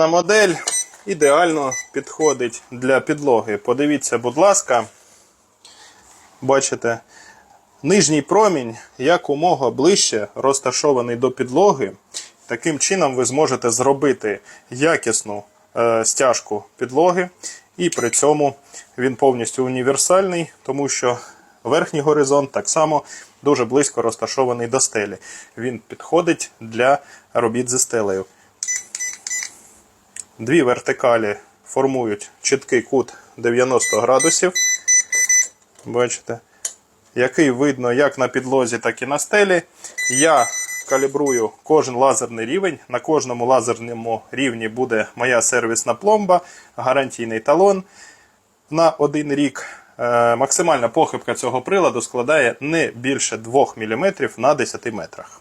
Наступна модель ідеально підходить для підлоги. Подивіться, будь ласка, бачите, нижній промінь якомога ближче розташований до підлоги. Таким чином ви зможете зробити якісну е, стяжку підлоги, і при цьому він повністю універсальний, тому що верхній горизонт так само дуже близько розташований до стелі. Він підходить для робіт зі стелею. Дві вертикалі формують чіткий кут 90 градусів. Бачите? Який видно як на підлозі, так і на стелі. Я калібрую кожен лазерний рівень. На кожному лазерному рівні буде моя сервісна пломба, гарантійний талон на один рік. Е, Максимальна похибка цього приладу складає не більше 2 мм на 10 метрах.